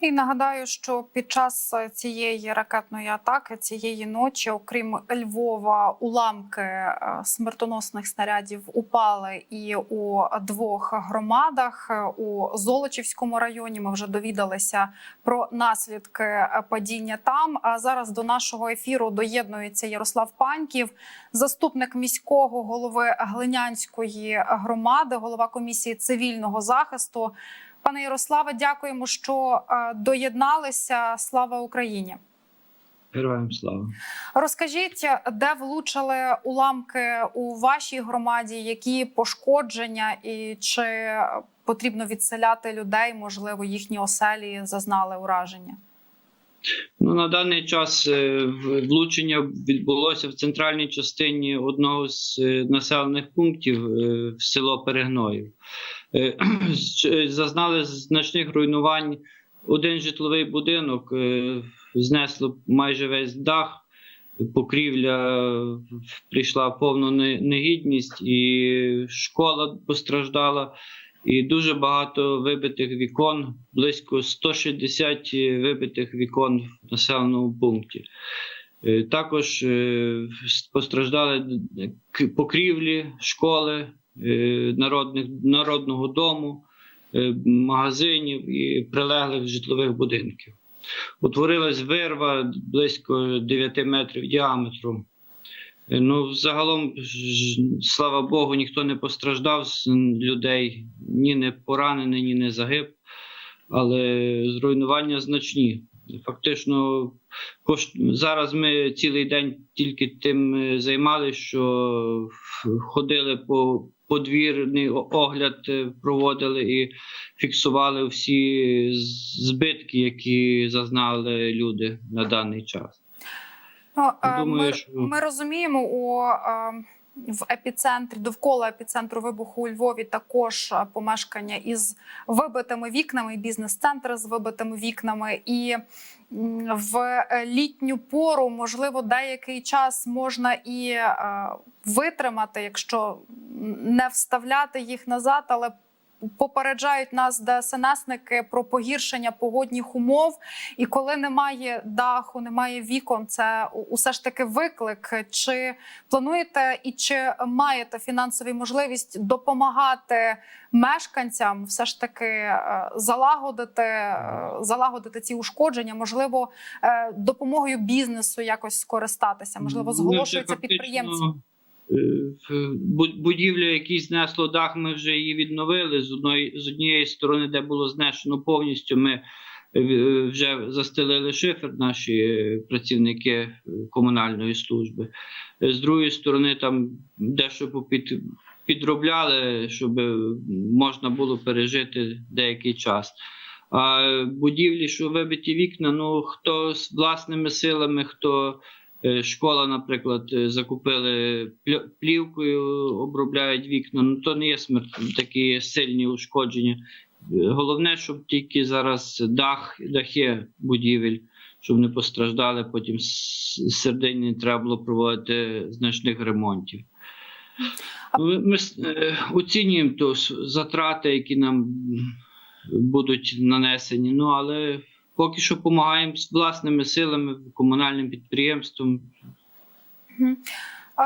І нагадаю, що під час цієї ракетної атаки цієї ночі, окрім Львова, уламки е, смертоносних снарядів упали і у двох громадах у Золочівському районі. Ми вже довідалися про наслідки е, падіння там. А зараз до нашого ефіру доєднується Ярослав Паньків, заступник міського голови Глинянської громади, голова комісії цивільного захисту. Пане Ярославе, дякуємо, що е, доєдналися. Слава Україні! Героям слава. Розкажіть, де влучили уламки у вашій громаді, які пошкодження, і чи потрібно відселяти людей? Можливо, їхні оселі зазнали ураження? Ну, на даний час е, влучення відбулося в центральній частині одного з е, населених пунктів в село Перегноїв. Е, з- Зазнали значних руйнувань один житловий будинок, е, знесло майже весь дах. Покрівля е, прийшла повну негідність, і школа постраждала, і дуже багато вибитих вікон, близько 160 вибитих вікон в населеному пункті. Е, Також е, постраждали покрівлі школи, е, народних, народного дому, е, магазинів і прилеглих житлових будинків. Утворилась вирва близько 9 метрів діаметром. Е, Ну, загалом, слава Богу, ніхто не постраждав з людей, ні не поранений, ні не загиб, але зруйнування значні. Фактично, зараз ми цілий день тільки тим е, займалися, що ходили по подвірний огляд, е, проводили і фіксували всі збитки, які зазнали люди на даний час. Ну, е, Думаю, ми, що- ми розуміємо у е, в епіцентрі довкола епіцентру вибуху у Львові також помешкання із вибитими вікнами, бізнес-центри з вибитими вікнами, і в літню пору, можливо, деякий час можна і витримати, якщо не вставляти їх назад, але Попереджають нас ДСНСники про погіршення погодних умов, і коли немає даху, немає вікон, це усе ж таки виклик. Чи плануєте і чи маєте фінансові можливість допомагати мешканцям все ж таки е, залагодити, е, залагодити ці ушкодження? Можливо, е, допомогою бізнесу якось скористатися? Можливо, зголошуються підприємці. В- якій знесло дах, ми вже її відновили. З одної з однієї сторони, де було знесено повністю, ми е, вже застелили шифер, наші е, працівники е, комунальної служби. З другої сторони, там дещо попід, підробляли, щоб можна було пережити деякий час. А будівлі, що вибиті вікна, ну хто з власними силами, хто школа, наприклад, е, закупили плівкою, обробляють вікна. Ну то не є смерт такі сильні ушкодження. Е, Головне, щоб тільки зараз дах, дахи будівель, щоб не постраждали. Потім з середині треба було проводити значних ремонтів. Ну, Ми, ми е, оцінюємо то затрати, які нам будуть нанесені. Ну але поки що допомагаємо з власними силами, комунальним підприємством.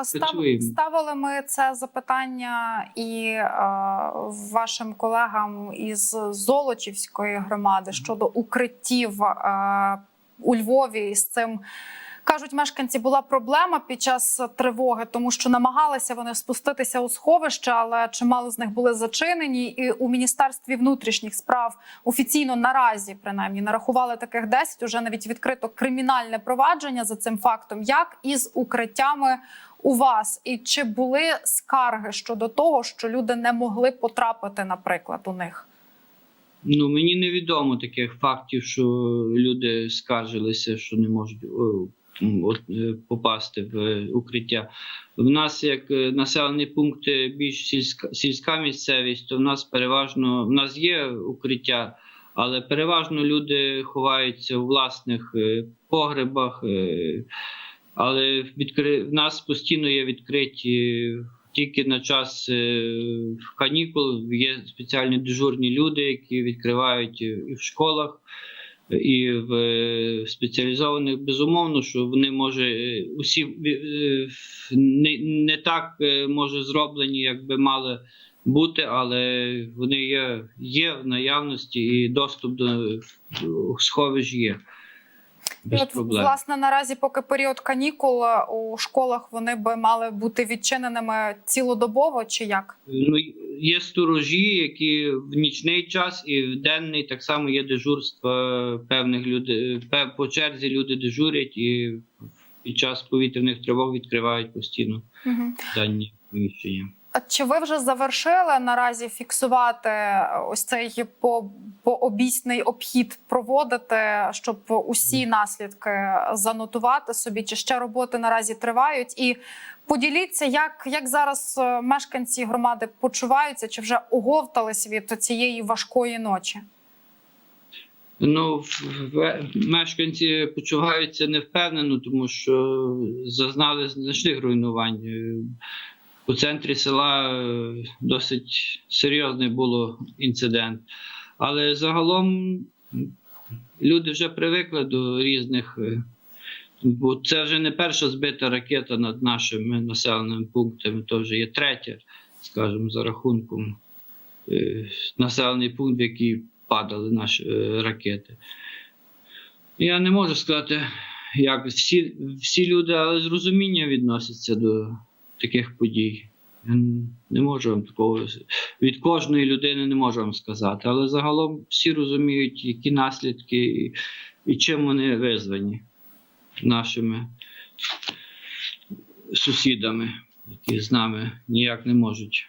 Став, ставили ми це запитання і е, вашим колегам із Золочівської громади щодо укриттів е, у Львові з цим. Кажуть, мешканці була проблема під час тривоги, тому що намагалися вони спуститися у сховище, але чимало з них були зачинені. І у міністерстві внутрішніх справ офіційно наразі принаймні нарахували таких 10, Уже навіть відкрито кримінальне провадження за цим фактом, як із укриттями у вас, і чи були скарги щодо того, що люди не могли потрапити, наприклад, у них? Ну мені невідомо таких фактів, що люди скаржилися, що не можуть е, попасти в е, укриття. В нас як е, населений пункт е, більш сільська, сільська місцевість, то в нас переважно в нас є укриття, але переважно люди ховаються у власних е, погребах. е, Але в нас постійно є відкриті тільки на час е, канікул є спеціальні дежурні люди, які відкривають і в школах і в е, спеціалізованих, безумовно, що вони може е, усі е, не, не так може зроблені, як би мали бути, але вони є, є в наявності і доступ до сховищ є. Без от, проблем. власне, наразі, поки період канікул е, у школах вони би мали бути відчиненими цілодобово, чи як? Ну, є сторожі, які в нічний час і в денний так само є дежурства певних людей. По черзі люди дежурять і під час повітряних тривог відкривають постійно Угу. дані приміщення. Чи ви вже завершили наразі фіксувати ось цей по, пообійсний обхід проводити, щоб усі наслідки занотувати собі? Чи ще роботи наразі тривають? І поділіться, як, як зараз е, мешканці громади почуваються, чи вже оговтались від цієї важкої ночі? Ну, мешканці почуваються невпевнено, тому що зазнали значних руйнувань. У центрі села е, досить серйозний було інцидент. Але загалом люди вже привикли до різних. е, Бо це вже не перша збита ракета над нашими населеними пунктами, то вже є третя, скажімо, за рахунком е, населений пункт, в який падали наші ракети. Я не можу сказати, як всі, всі люди, але з розумінням відносяться до таких подій. Я не можу вам такого від кожної людини не можу вам сказати, але загалом всі розуміють, які наслідки і, чим вони визвані нашими сусідами, які з нами ніяк не можуть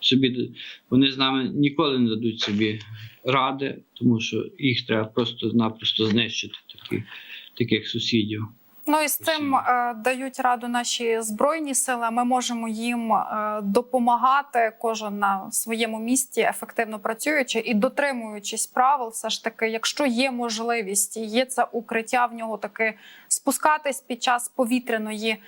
собі вони з нами ніколи не дадуть собі ради, тому що їх треба просто-напросто знищити, такі, таких сусідів. Ну і з цим е, дають раду наші збройні сили. Ми можемо їм е, допомагати, кожен на своєму місці, ефективно працюючи і дотримуючись правил, все ж таки, якщо є можливість, і є це укриття в нього таки спускатись під час повітряної.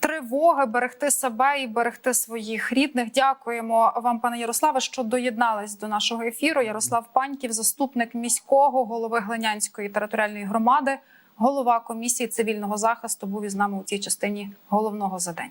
Тривоги берегти себе і берегти своїх рідних. Дякуємо вам, пане Ярославе, що доєднались до нашого ефіру. Ярослав Паньків, заступник міського голови Глинянської територіальної громади, голова комісії цивільного захисту, був із нами у цій частині головного за день.